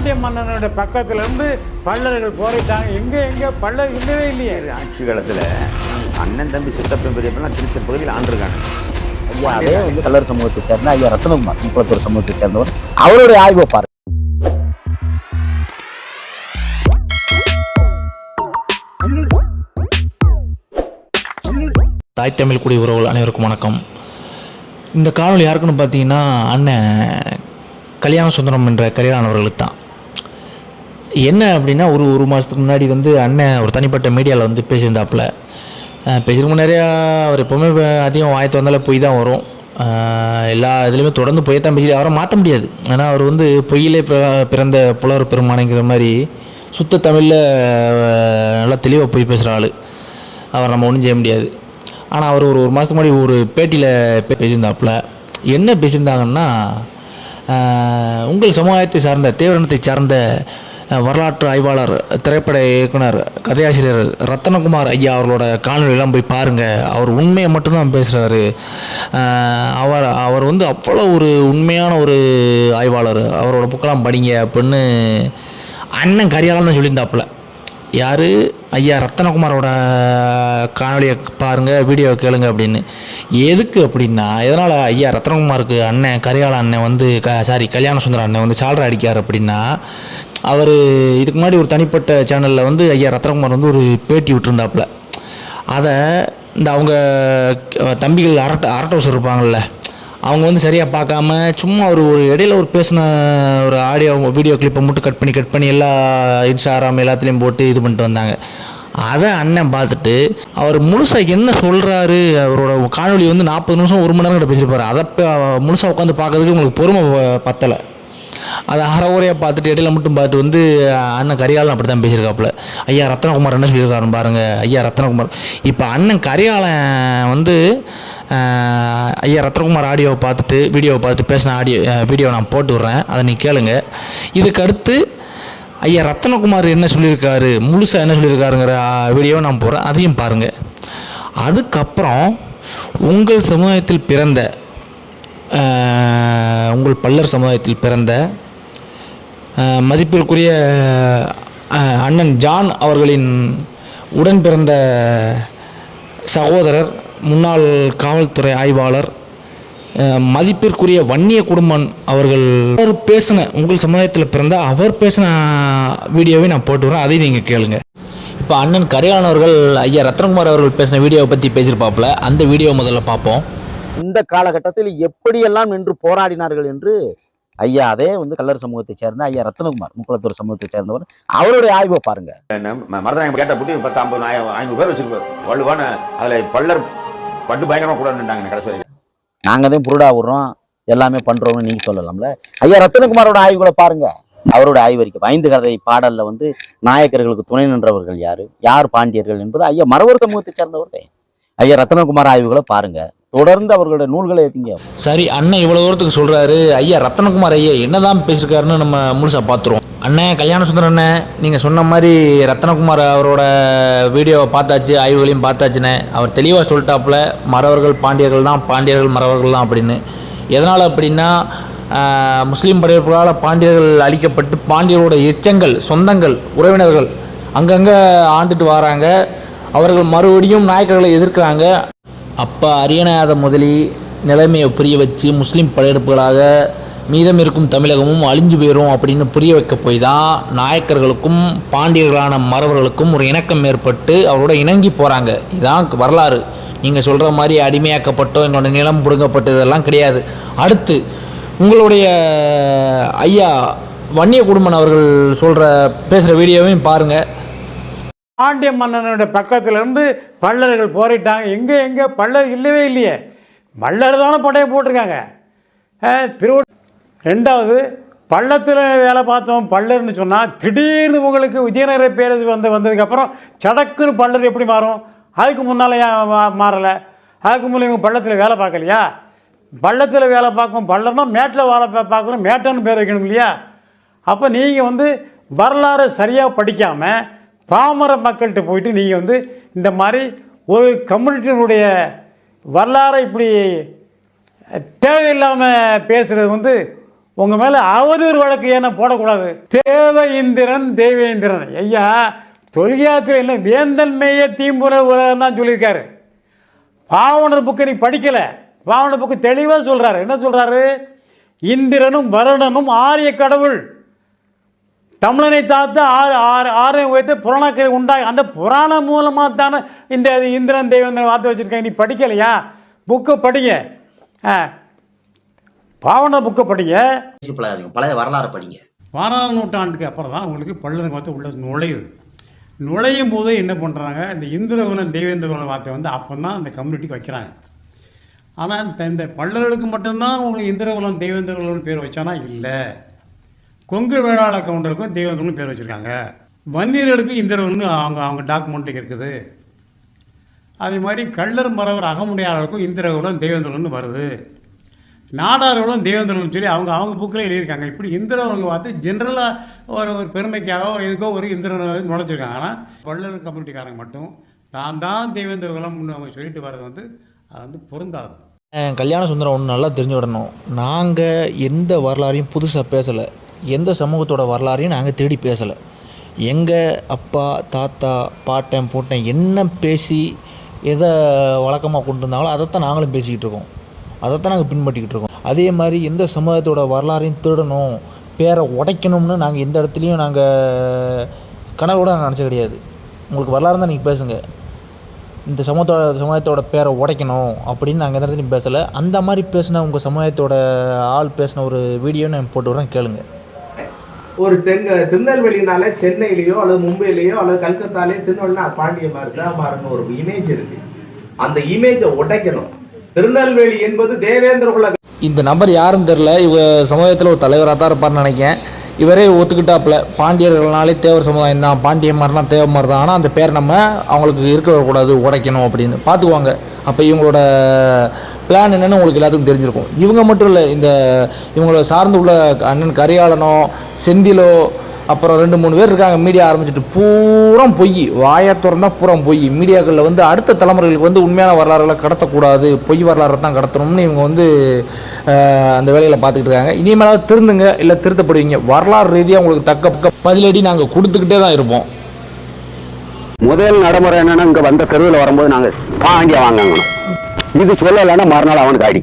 பாண்டிய மன்னனுடைய பக்கத்துல இருந்து பல்லர்கள் போரிட்டாங்க. எங்க எங்க? பல்லர் இல்லவே இல்லையே. ஆட்சி காலத்தில் அண்ணன் தம்பி சித்தப்பன் பெரியப்பெல்லாம் சின்ன சின்ன பகுதியில் ஆண்டிருக்காங்க. ஐயா அதே வந்து கல்லர் சமூகத்தை சேர்ந்த ஐயா ரத்னகுமார் முப்பத்தொரு சமூகத்தை சேர்ந்தவர். அவருடைய ஆய்வை பாருங்க. தாய் தமிழ் குடி உறவுகள் அனைவருக்கும் வணக்கம். இந்த காணொளி யாருக்குன்னு பார்த்தீங்கன்னா அண்ணன் கல்யாண சுந்தரம் என்ற கரியானவர்களுக்கு தான். என்ன அப்படின்னா ஒரு ஒரு மாதத்துக்கு முன்னாடி வந்து அண்ணன் ஒரு தனிப்பட்ட மீடியாவில் வந்து பேசியிருந்தாப்புல. பேசுறதுக்கு நிறையா அவர் எப்போவுமே அதிகம் வாயத்து வந்தாலே போய் தான் வரும். எல்லா இதுலேயுமே தொடர்ந்து போய் தான் பேசி அவரை மாற்ற முடியாது. ஆனால் அவர் வந்து பொய்யிலே பிற- பிறந்த புலவர் பெருமானைங்கிற மாதிரி சுத்த தமிழில் நல்லா தெளிவாக போய் பேசுகிற ஆள். அவர் நம்ம ஒன்றும் செய்ய முடியாது. ஆனால் அவர் ஒரு ஒரு மாதத்துக்கு முன்னாடி ஒரு பேட்டியில் பேசியிருந்தாப்புல. என்ன பேசியிருந்தாங்கன்னா உங்கள் சமுதாயத்தை சார்ந்த தேவரணத்தை சார்ந்த வரலாற்று ஆய்வாளர் திரைப்பட இயக்குனர் கதையாசிரியர் ரத்தனகுமார் ஐயா அவர்களோட காணொலியெல்லாம் போய் பாருங்கள் அவர் உண்மையை மட்டும்தான் பேசுகிறாரு அவர் அவர் வந்து அவ்வளோ ஒரு உண்மையான ஒரு ஆய்வாளர். அவரோட புக்கெல்லாம் படிங்க அப்படின்னு அண்ணன் கரியாளன்னு தான் சொல்லியிருந்தாப்புல. யார்? ஐயா ரத்தனகுமாரோட காணொலியை பாருங்கள் வீடியோ கேளுங்க அப்படின்னு. எதுக்கு அப்படின்னா எதனால் ஐயா ரத்னகுமாருக்கு அண்ணன் கரிகால அண்ணன் வந்து க சாரி கல்யாண சுந்தர அண்ணன் வந்து சால்ரா அடிக்கார் அப்படின்னா அவர் இதுக்கு முன்னாடி ஒரு தனிப்பட்ட சேனலில் வந்து ஐயா ரத்னகுமார் வந்து ஒரு பேட்டி விட்டுருந்தாப்புல. அதை இந்த அவங்க தம்பிகள் அரட்ட அரட்ட இருப்பாங்கள்ல அவங்க வந்து சரியாக பார்க்காம சும்மா ஒரு ஒரு இடையில ஒரு பேசின ஒரு ஆடியோ வீடியோ கிளிப்பை மட்டும் கட் பண்ணி கட் பண்ணி எல்லா இன்ஸ்டாகிராம் எல்லாத்துலேயும் போட்டு இது பண்ணிட்டு வந்தாங்க. அதை அண்ணன் பார்த்துட்டு அவர் முழுசாக என்ன சொல்கிறாரு அவரோட காணொளி வந்து நாற்பது நிமிஷம் ஒரு மணி நேரம் கிட்ட பேசியிருப்பார். அதை முழுசாக உட்காந்து பார்க்கறதுக்கு உங்களுக்கு பொறுமை பத்தலை. அதை அறவுரையாக பார்த்துட்டு இடையில மட்டும் பார்த்துட்டு வந்து அண்ணன் கரிகாலன் அப்படி தான் பேசியிருக்காப்புல. ஐயா ரத்னகுமார் என்ன சொல்லியிருக்காருன்னு பாருங்க. ஐயா ரத்னகுமார். இப்போ அண்ணன் கரிகாலன் வந்து ஐயா ரத்னகுமார் ஆடியோவை பார்த்துட்டு வீடியோவை பார்த்துட்டு பேசின ஆடியோ வீடியோ நான் போட்டு விட்றேன். அதை நீ கேளுங்க. இதுக்கடுத்து ஐயா ரத்னகுமார் என்ன சொல்லியிருக்காரு? முழுசாக என்ன சொல்லியிருக்காருங்கிற வீடியோவை நான் போடுறேன். அதையும் பாருங்கள் அதுக்கப்புறம் உங்கள் சமுதாயத்தில் பிறந்த உங்கள் பல்லர் சமுதாயத்தில் பிறந்த மதிப்பிற்குரிய அண்ணன் ஜான் அவர்களின் உடன் பிறந்த சகோதரர் முன்னாள் காவல்துறை ஆய்வாளர் மதிப்பிற்குரிய வன்னிய குடும்பம் அவர்கள் அவர் பேசின உங்கள் சமுதாயத்தில் பிறந்த அவர் பேசின வீடியோவை நான் போட்டு வரேன் அதையும் நீங்கள் கேளுங்க. இப்போ அண்ணன் கரையானவர்கள் அவர்கள் ஐயா ரத்னகுமார் அவர்கள் பேசின வீடியோவை பற்றி பேசியிருப்பாப்புல. அந்த வீடியோ முதல்ல பார்ப்போம். இந்த காலகட்டத்தில் எப்படியெல்லாம் நின்று போராடினார்கள் என்று ஐயா அதே வந்து கல்லர் சமூகத்தை சேர்ந்த ஐயா ரத்னகுமார் முக்குளத்தூர் சமூகத்தை சேர்ந்தவர். அவருடைய ஆய்வை பாருங்க. மருதாயம் கேட்ட புட்டி பத்து ஐம்பது ஐநூறு பேர் வச்சிருப்பாரு. வள்ளுவான அதில் பல்லர் பட்டு பயங்கரமாக கூட நின்றாங்க கடைசி வரைக்கும். நாங்க தான் புருடா விடுறோம் எல்லாமே பண்றோம்னு நீங்க சொல்லலாம்ல. ஐயா ரத்னகுமாரோட ஆய்வுகளை பாருங்க. அவரோட ஆய்வறிக்கை ஐந்து கதை பாடல்ல வந்து நாயக்கர்களுக்கு துணை நின்றவர்கள் யாரு? யார் பாண்டியர்கள் என்பது ஐயா மரவர் சமூகத்தை சேர்ந்தவர் தான் ஐயா ரத்னகுமார் ஆய்வுகளை பாருங்க. தொடர்ந்து அவர்களோட நூல்களை ஏத்தீங்க. சரி அண்ணன் இவ்வளோ தூரத்துக்கு சொல்கிறாரு ஐயா ரத்தனகுமார் ஐயா என்னதான் பேசியிருக்காருன்னு நம்ம முழுசாக பார்த்துருவோம் அண்ணன் கல்யாண சுந்தரம் அண்ணன் நீங்கள் சொன்ன மாதிரி ரத்னகுமார் அவரோட வீடியோவை பார்த்தாச்சு ஆய்வுகளையும் பார்த்தாச்சுண்ணே அவர் தெளிவாக சொல்லிட்டாப்புல மறவர்கள் பாண்டியர்கள் தான் பாண்டியர்கள் மறவர்கள் தான் அப்படின்னு. எதனால் அப்படின்னா முஸ்லீம் படையெடுப்புகளால் பாண்டியர்கள் அழிக்கப்பட்டு பாண்டியர்களோட எச்சங்கள் சொந்தங்கள் உறவினர்கள் அங்கங்கே ஆண்டுட்டு வராங்க. அவர்கள் மறுபடியும் நாயக்கர்களை எதிர்க்கிறாங்க. அப்போ அரியநாத முதலி நிலைமையை புரிய வச்சு முஸ்லீம் படையெடுப்புகளாக மீதம் இருக்கும் தமிழகமும் அழிஞ்சு போயிடும் அப்படின்னு புரிய வைக்க போய் தான் நாயக்கர்களுக்கும் பாண்டியர்களான மறவர்களுக்கும் ஒரு இணக்கம் ஏற்பட்டு அவரோட இணங்கி போகிறாங்க இதான் வரலாறு. நீங்கள் சொல்கிற மாதிரி அடிமையாக்கப்பட்டோ எங்களோட நிலம் பிடுங்கப்பட்டதெல்லாம் கிடையாது. அடுத்து உங்களுடைய ஐயா வன்னிய குடும்பன் அவர்கள் சொல்கிற பேசுகிற வீடியோவையும் பாருங்கள் பாண்டிய மன்னனுடைய பக்கத்துல இருந்து பல்லர்கள் போரிட்டாங்க. எங்கே எங்கே? பல்லர் இல்லவே இல்லையே. பல்லர் தானே படையை போட்டிருக்காங்க. திருவ ரெண்டாவது பள்ளத்தில் வேலை பார்த்தோம் பல்லர்னு சொன்னால் திடீர்னு உங்களுக்கு விஜயநகர பேரரசு வந்து வந்ததுக்கப்புறம் சடக்குன்னு பல்லர் எப்படி மாறும்? அதுக்கு முன்னால் ஏன் மா- மாறலை? அதுக்கு முன்னே இவங்க பள்ளத்தில் வேலை பார்க்கலையா? பள்ளத்தில் வேலை பார்க்கும் பள்ளம்னா மேட்டில் வேலை பார்க்கணும். மேட்டன்னு பேர் வைக்கணும் இல்லையா? அப்போ நீங்கள் வந்து வரலாறு சரியாக படிக்காமல் பாமர மக்கள்கிட்ட போயிட்டு நீங்கள் வந்து இந்த மாதிரி ஒரு கம்யூனிட்டியினுடைய வரலாறை இப்படி தேவையில்லாமல் பேசுகிறது வந்து உங்கள் மேலே அவதூறு வழக்கு ஏன்னா போடக்கூடாது. தேவ இந்திரன் தேவேந்திரன் ஐயா தொல்காத்தில் என்ன வேந்தன்மையே தீம்புற உலகம் தான் சொல்லியிருக்காரு. பாவனர் புக்கு நீ படிக்கலை. பாவனர் புக்கு தெளிவாக சொல்கிறாரு என்ன சொல்கிறாரு இந்திரனும் வருணனும் ஆரிய கடவுள். தமிழனை தாத்து ஆறு ஆறு ஆறையும் வைத்து புராணக்கரை உண்டாகி அந்த புராணம் மூலமாக தானே இந்த இந்திரன் தேவேந்திரன் வார்த்தை வச்சுருக்காங்க. நீ படிக்கலையா புக்கை படிங்க. ஆ. பாவன புக்கை படிங்க. பழைய வரலாறு படிங்க. வாராத நூற்றாண்டுக்கு அப்புறம் தான் உங்களுக்கு பல்லருக்கு வார்த்தை உள்ள நுழையுது. நுழையும் போது என்ன பண்ணுறாங்க இந்த இந்திரகுலம் தேவேந்திரகுலம் வார்த்தை வந்து அப்போ தான் அந்த கம்யூனிட்டிக்கு வைக்கிறாங்க. ஆனால் இந்த இந்த பல்லர்களுக்கு மட்டும்தான் உங்களுக்கு இந்திரகுலம் தேவேந்திரகுலம்னு பேர் வச்சானா? இல்லை. கொங்கு வேளாள கவுண்டருக்கும் தேவேந்திரனும் பேர் வச்சுருக்காங்க. வன்னியர்களுக்கு இந்திரகுலம்னு அவங்க அவங்க டாக்குமெண்ட்டுக்கு இருக்குது. அதே மாதிரி கள்ளர் மறவர் அகமுடையாளருக்கும் இந்திரகுலம் தேவேந்திரகுலம்னு வருது. நாடார்களும் தேவேந்திரன் சொல்லி அவங்க அவங்க புக்கில் எழுதியிருக்காங்க. இப்படி இந்திரவங்க பார்த்து ஜென்ரலாக ஒரு ஒரு பெருமைக்காக எதுக்கோ ஒரு இந்திரனை நுழைச்சிருக்காங்க ஆனால் பள்ளர் கம்யூனிட்டிக்காரங்க மட்டும் தான் தான் தேவேந்திரகுலம்னு அவங்க சொல்லிட்டு வர்றது வந்து அது வந்து பொருந்தாது. கல்யாண சுந்தரம் ஒன்று நல்லா தெரிஞ்சு விடணும். நாங்கள் எந்த வரலாறையும் புதுசாக பேசலை. எந்த சமூகத்தோட வரலாறையும் நாங்கள் தேடி பேசலை. எங்கள் அப்பா தாத்தா பாட்டன் பூட்டன் என்ன பேசி எதை வழக்கமாக கொண்டு வந்தாங்களோ அதைத்தான் நாங்களும் பேசிக்கிட்டு இருக்கோம். அதைத்தான் நாங்கள் பின்பற்றிக்கிட்டு இருக்கோம். அதே மாதிரி எந்த சமூகத்தோட வரலாறையும் திருடணும் பேரை உடைக்கணும்னு நாங்கள் எந்த இடத்துலையும் நாங்கள் கனவு கூட நினச்ச கிடையாது. உங்களுக்கு வரலாறு தான் நீங்கள் பேசுங்க. இந்த சமூகத்தோட சமுதாயத்தோட பேரை உடைக்கணும் அப்படின்னு நாங்கள் எந்த இடத்துலையும் பேசலை. அந்த மாதிரி பேசின உங்கள் சமுதாயத்தோட ஆள் பேசின ஒரு வீடியோ நான் போட்டு விட்றேன் கேளுங்கள் ஒரு தென் திருநெல்வேலினால சென்னையிலயோ அல்லது மும்பையிலயோ அல்லது கல்கத்தாலேயோ திருநெல்வேலினா பாண்டிய மாதிரி தாமாரன்னு ஒரு இமேஜ் இருக்கு. அந்த இமேஜை உடைக்கணும். திருநெல்வேலி என்பது தேவேந்திர குல இந்த நபர் யாருன்னு தெரில இவ சமூகத்தில் ஒரு தலைவராக தான் இருப்பார்னு நினைக்கிறேன். இவரே ஒத்துக்கிட்டாப்புல. பாண்டியர்கள்னாலே தேவர் சமுதாயம் தான். பாண்டியமார்னா தேவமார் தான். ஆனால் அந்த பேர் நம்ம அவங்களுக்கு இருக்கக்கூடாது உடைக்கணும் அப்படின்னு. பார்த்துக்குவாங்க அப்போ இவங்களோட பிளான் என்னென்னு உங்களுக்கு எல்லாத்துக்கும் தெரிஞ்சிருக்கும். இவங்க மட்டும் இல்லை இந்த இவங்கள சார்ந்து உள்ள அண்ணன் கரிகாலனோ செந்திலோ அப்புறம் ரெண்டு மூணு பேர் இருக்காங்க மீடியா ஆரம்பிச்சுட்டு பூரம் பொய். வாயை திறந்தா பூரம் பொய். மீடியாக்களில் வந்து அடுத்த தலைமுறைகளுக்கு வந்து உண்மையான வரலாறுகளை கடத்தக்கூடாது. பொய் வரலாறை தான் கடத்தணும்னு இவங்க வந்து அந்த வேலையில் பார்த்துக்கிட்டு இருக்காங்க. இனிமேலாவது திருந்துங்க இல்லை திருத்தப்படுவீங்க. வரலாறு ரீதியாக உங்களுக்கு தக்க பக்க பதிலடி நாங்கள் கொடுத்துக்கிட்டே தான் இருப்போம். முதல் நடைமுறை என்னன்னா இங்கே வந்த தெருவில் வரும்போது நாங்கள் வாங்கி வாங்கணும் இது சொல்லலைன்னா மறுநாள் அவனுக்கு அடி